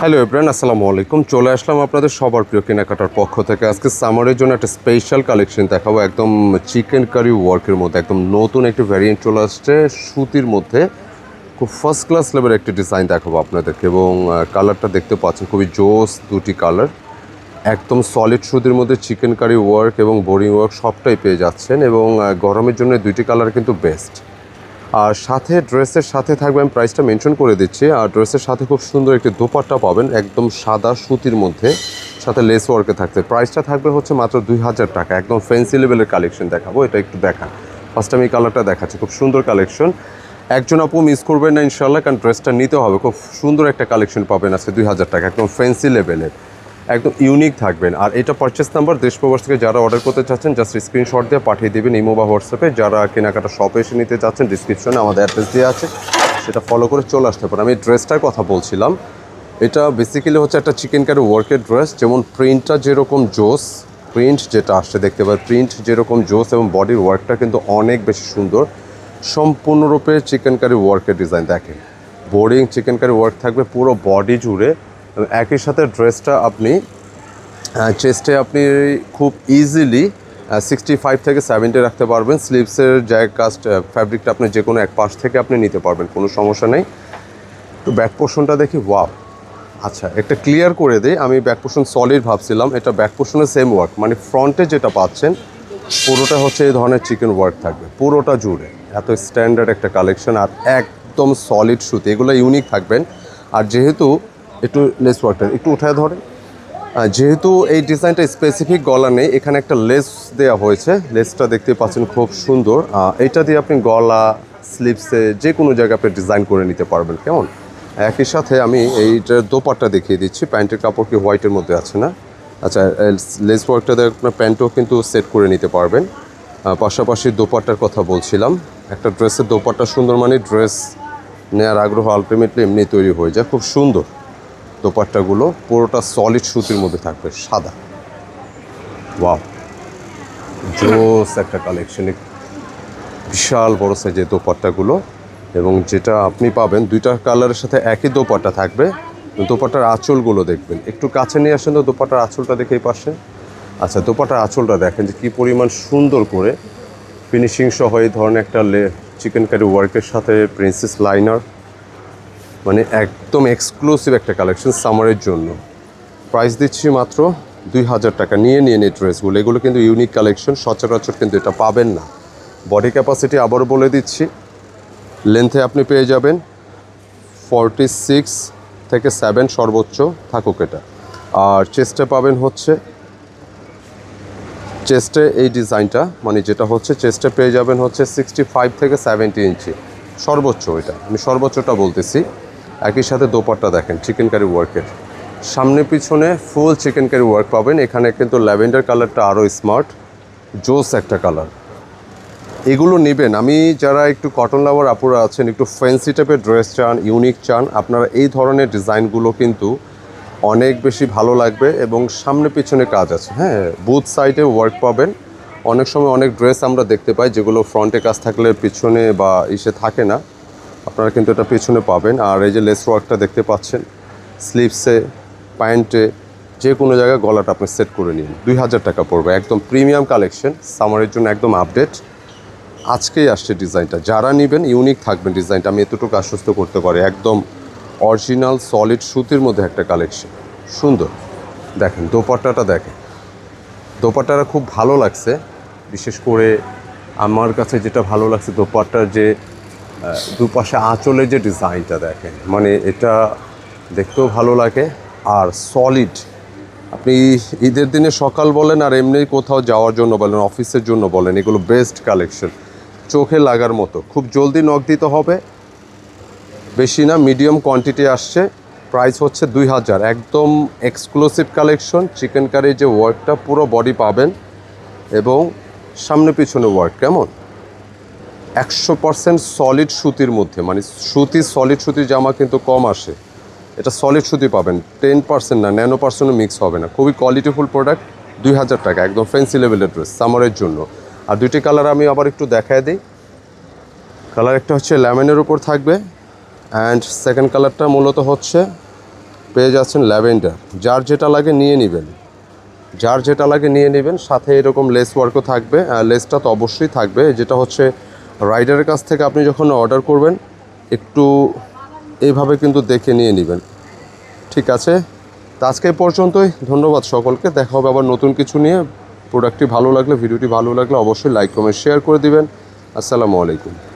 Hello এব্রান আসসালামু আলাইকুম চলে আসলাম আপনাদের সবার প্রিয় কেনাকাটার পক্ষ থেকে। আজকে সামারের জন্য একটা স্পেশাল কালেকশন দেখাবো। একদম চিকেন কারি ওয়ার্কের মধ্যে, একদম নতুন একটি ভ্যারিয়েন্ট চলে আসছে। সুতির মধ্যে খুব ফার্স্ট ক্লাস লেভেলের একটি ডিজাইন দেখাবো আপনাদেরকে এবং কালারটা দেখতে পাচ্ছেন, খুবই জোস দুটি কালার একদম সলিড সুতির মধ্যে চিকেন কারি ওয়ার্ক এবং বোরিং ওয়ার্ক সবটাই পেয়ে যাচ্ছেন এবং গরমের জন্য দুইটি কালার কিন্তু বেস্ট আর সাথে ড্রেসের সাথে থাকবে আমি প্রাইসটা মেনশন করে দিচ্ছি। আর ড্রেসের সাথে খুব সুন্দর একটি দোপাট্টা পাবেন, একদম সাদা সুতির মধ্যে, সাথে লেস ওয়ার্কে থাকছে। প্রাইসটা থাকবে হচ্ছে মাত্র দুই হাজার টাকা, একদম ফ্যান্সি লেভেলের কালেকশন দেখাবো, এটা একটু দেখান ফার্স্ট আমি এই কালারটা দেখাচ্ছি, খুব সুন্দর কালেকশন একজন আপু মিস করবেন না ইনশাল্লাহ কারণ ড্রেসটা নিতে হবে। খুব সুন্দর একটা কালেকশন পাবেন আজকে দুই হাজার টাকা, একদম ফ্যান্সি লেভেলের একদম ইউনিক থাকবেন। আর এটা পারচেস নাম্বার দেশ প্রবাস থেকে যারা অর্ডার করতে চাচ্ছেন জাস্ট স্ক্রিনশট দিয়ে পাঠিয়ে দেবেন ইমো বা হোয়াটসঅ্যাপে যারা কেনাকাটা শপে এসে নিতে চাচ্ছেন ডিসক্রিপশনে আমাদের অ্যাড্রেস দিয়ে আছে। সেটা ফলো করে চলে আসতে পারেন। আমি ড্রেসটার কথা বলছিলাম। এটা বেসিক্যালি হচ্ছে একটা চিকেন কারি ওয়ার্কের ড্রেস যেমন প্রিন্টটা যেরকম জোস প্রিন্ট যেটা আসছে, দেখতে পাবেন প্রিন্ট যেরকম জোস এবং বডির ওয়ার্কটা কিন্তু অনেক বেশি সুন্দর। সম্পূর্ণরূপে চিকেন কারি ওয়ার্কের ডিজাইন দেখেন। বোরিং চিকেন কারি ওয়ার্ক থাকবে, পুরো বডি জুড়ে। একই সাথে ড্রেসটা আপনি চেস্টে আপনি খুব ইজিলি সিক্সটি ফাইভ থেকে সেভেন্টি রাখতে পারবেন। স্লিভসের জায়গা কাস্ট ফ্যাব্রিকটা আপনি যে কোনো এক পাশ থেকে আপনি নিতে পারবেন, কোনো সমস্যা নেই। তো ব্যাক পোর্শনটা দেখি ওয়াও আচ্ছা একটা ক্লিয়ার করে দিই। আমি ব্যাক পোর্শন সলিড ভাবছিলাম, এটা ব্যাক পোর্শনের সেম ওয়ার্ক মানে ফ্রন্টে যেটা পাচ্ছেন, পুরোটা হচ্ছে এই ধরনের চিকেন ওয়ার্ক থাকবে, পুরোটা জুড়ে। এত স্ট্যান্ডার্ড একটা কালেকশন আর একদম সলিড সুতি, এগুলো ইউনিক থাকবেন। আর যেহেতু একটু লেস ওয়ার্কটা একটু উঠায় আহ, যেহেতু এই ডিজাইনটা স্পেসিফিক গলা নেই এখানে একটা লেস দেওয়া হয়েছে। লেসটা দেখতে পাচ্ছেন খুব সুন্দর। এটা দিয়ে আপনি গলা স্লিপসে যে কোনো জায়গায় আপনি ডিজাইন করে নিতে পারবেন কেমন? একই সাথে আমি এইটার দোপাট্টা দেখিয়ে দিচ্ছি প্যান্টের কাপড় কি হোয়াইটের মধ্যে আছে না? আচ্ছা লেস ওয়ার্কটা দিয়ে আপনার প্যান্টও কিন্তু সেট করে নিতে পারবেন। পাশাপাশি দোপাট্টার কথা বলছিলাম একটা ড্রেসের দোপাট্টা সুন্দর মানে ড্রেস নেওয়ার আগ্রহ আলটিমেটলি এমনি তৈরি হয়ে যায় খুব সুন্দর। দোপাট্টাগুলো পুরোটা সলিড সুতির মধ্যে থাকবে, সাদা। ওয়াও জোস একটা কালেকশন বিশাল বড় সাইজের দোপাট্টাগুলো এবং যেটা আপনি পাবেন, দুইটা কালারের সাথে একই দোপাট্টা থাকবে। দোপাট্টার আঁচলগুলো দেখবেন। একটু কাছে নিয়ে আসেন তো দোপাট্টার আঁচলটা দেখেই পাশে। আচ্ছা দোপাট্টার আঁচলটা দেখেন যে কী পরিমাণ সুন্দর করে ফিনিশিং সহ এই ধরনের একটা লে চিকেন কারি ওয়ার্কের সাথে প্রিন্সেস লাইনার মানে একদম এক্সক্লুসিভ একটা কালেকশন সামারের জন্য। প্রাইস দিচ্ছি মাত্র দুই হাজার টাকা। নিয়ে নিয়ে নিয়ে ড্রেসগুলো এগুলো কিন্তু ইউনিক কালেকশন সচরাচর কিন্তু এটা পাবেন না। বডি ক্যাপাসিটি আবারও বলে দিচ্ছি। লেন্থে আপনি পেয়ে যাবেন ফর্টি সিক্স থেকে সেভেন সর্বোচ্চ থাকুক এটা। আর চেস্টে পাবেন হচ্ছে চেস্টে এই ডিজাইনটা মানে যেটা হচ্ছে চেস্টে পেয়ে যাবেন হচ্ছে সিক্সটি ফাইভ থেকে সেভেন্টি ইঞ্চি সর্বোচ্চ এটা। আমি সর্বোচ্চটা বলতেছি। একই সাথে দোপাট্টা দেখেন চিকেন কারি ওয়ার্কের সামনে পিছনে ফুল চিকেন কারি ওয়ার্ক পাবেন। এখানে কিন্তু ল্যাভেন্ডার কালারটা আরও স্মার্ট জোস একটা কালার এগুলো নেবেন। আমি যারা একটু কটন লাভার আপুরা আছেন, একটু ফ্যান্সি টাইপের ড্রেস চান ইউনিক চান, আপনারা এই ধরনের ডিজাইনগুলো কিন্তু অনেক বেশি ভালো লাগবে এবং সামনে পিছনে কাজ আছে। হ্যাঁ বুথ সাইডে ওয়ার্ক পাবেন। অনেক সময় অনেক ড্রেস আমরা দেখতে পাই যেগুলো ফ্রন্টে কাজ থাকলে পিছনে বা ইসে থাকে না। আপনারা কিন্তু এটা পেছনে পাবেন। আর এই যে লেস ওয়ার্কটা দেখতে পাচ্ছেন, স্লিভসে, প্যান্টে, যে কোনো জায়গায় গলাটা আপনি সেট করে নিন। দুই হাজার টাকা পড়বে, একদম প্রিমিয়াম কালেকশন, সামারের জন্য একদম আপডেট। আজকেই আসছে ডিজাইনটা। যারা নেবেন, ইউনিক থাকবেন ডিজাইনটা। আমি এতটুকু আশ্বস্ত করতে পারি। একদম অরিজিনাল সলিড সুতির মধ্যে একটা কালেকশন। সুন্দর। দেখেন, দোপাট্টাটা দেখেন। দোপাট্টাটা খুব ভালো লাগছে। বিশেষ করে আমার কাছে যেটা ভালো লাগছে, দোপাট্টার যে দুপাশে আঁচলের যে ডিজাইনটা দেখেন মানে এটা দেখতেও ভালো লাগে আর সলিড আপনি ঈদের দিনে সকাল বলেন আর এমনি কোথাও যাওয়ার জন্য বলেন, অফিসের জন্য বলেন, এগুলো বেস্ট কালেকশন চোখে লাগার মতো। খুব জলদি নখ দিতে হবে। বেশি না মিডিয়াম কোয়ান্টিটি আসছে। প্রাইস হচ্ছে দুই হাজার। একদম এক্সক্লুসিভ কালেকশন চিকেন কারির যে ওয়ার্কটা পুরো বডি পাবেন এবং সামনে পিছনে ওয়ার্ক কেমন? একশো পার্সেন্ট সলিড সুতির মধ্যে মানে সুতি সলিড সুতির জামা কিন্তু কম আসে। এটা সলিড সুতি পাবেন টেন পার্সেন্ট না ন্যানো পার্সেন্টও মিক্স হবে না। খুবই কোয়ালিটিফুল প্রোডাক্ট দুই হাজার টাকা, একদম ফ্যান্সি লেভেলের ড্রেস সামারের জন্য। আর দুইটি কালার আমি আবার একটু দেখায় দিই। কালার একটা হচ্ছে ল্যামেনের উপর থাকবে অ্যান্ড সেকেন্ড কালারটা মূলত হচ্ছে, পেয়ে যাচ্ছেন ল্যাভেন্ডার যার যেটা লাগে নিয়ে নেবেন। যার যেটা লাগে নিয়ে নেবেন, সাথে এরকম লেস ওয়ার্কও থাকবে লেসটা তো অবশ্যই থাকবে। যেটা হচ্ছে রাইডারের কাছ থেকে আপনি যখন অর্ডার করবেন, একটু এইভাবে কিন্তু দেখে নিয়ে নেবেন। ঠিক আছে? তো আজকে পর্যন্তই। ধন্যবাদ সকলকে। দেখা হবে আবার নতুন কিছু নিয়ে। প্রোডাক্টটি ভালো লাগলে ভিডিওটি ভালো লাগলে অবশ্যই লাইক কমেন্ট শেয়ার করে দিবেন। আসসালামু আলাইকুম।